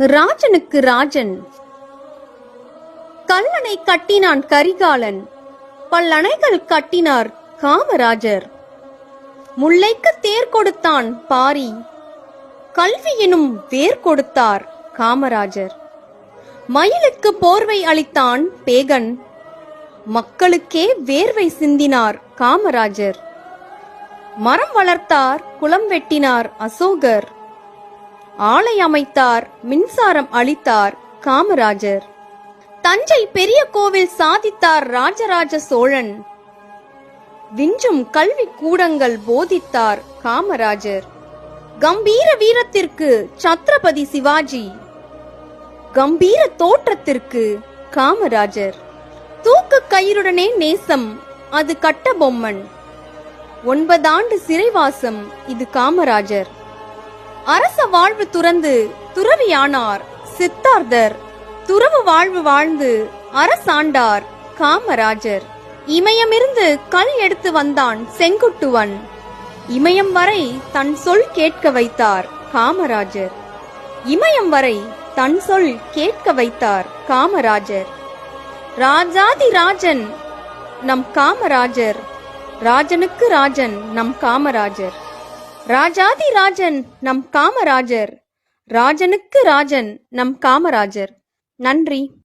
ராஜனுக்கு ராஜன். கல்லணை கட்டினான் கரிகாலன். பல்லணைகள் கட்டினார் காமராஜர். முல்லைக்கு தேர் கொடுத்தான் பாரி. கல்வி எனும் வேர் கொடுத்தார் காமராஜர். மயிலுக்கு போர்வை அளித்தான் பேகன். மக்களுக்கே வேர்வை சிந்தினார் காமராஜர். மரம் வளர்த்தார் குளம் வெட்டினார் அசோகர். ஆலை அமைத்தார் மின்சாரம் அளித்தார் காமராஜர். தஞ்சை பெரிய கோவில் சாதித்தார் ராஜராஜ சோழன். விஞ்சும் கல்வி கூடங்கள் போதித்தார் காமராஜர். கம்பீர வீரத்திற்கு சத்ரபதி சிவாஜி. கம்பீர தோற்றத்திற்கு காமராஜர். தூக்கு கயிறுடனே நேசம் அது கட்ட பொம்மன் ஒன்பதாண்டு சிறைவாசம் இது காமராஜர். அரச வாழ்வு துறந்து துறவியானார் சித்தார்த்தர் துறவு வாழ்வு வாழ்ந்து அரசாண்டார் காமராஜர். இமயமிருந்து கல் எடுத்து வந்தான் செங்குட்டுவன். இமயம் வரை தன் சொல் கேட்க வைத்தார் காமராஜர். இமயம் வரை தன் சொல் கேட்க வைத்தார் காமராஜர். ராஜாதி ராஜன் நம் காமராஜர். ராஜனுக்கு ராஜன் நம் காமராஜர். ராஜாதி ராஜன் நம் காமராஜர். ராஜனுக்கு ராஜன் நம் காமராஜர். நன்றி.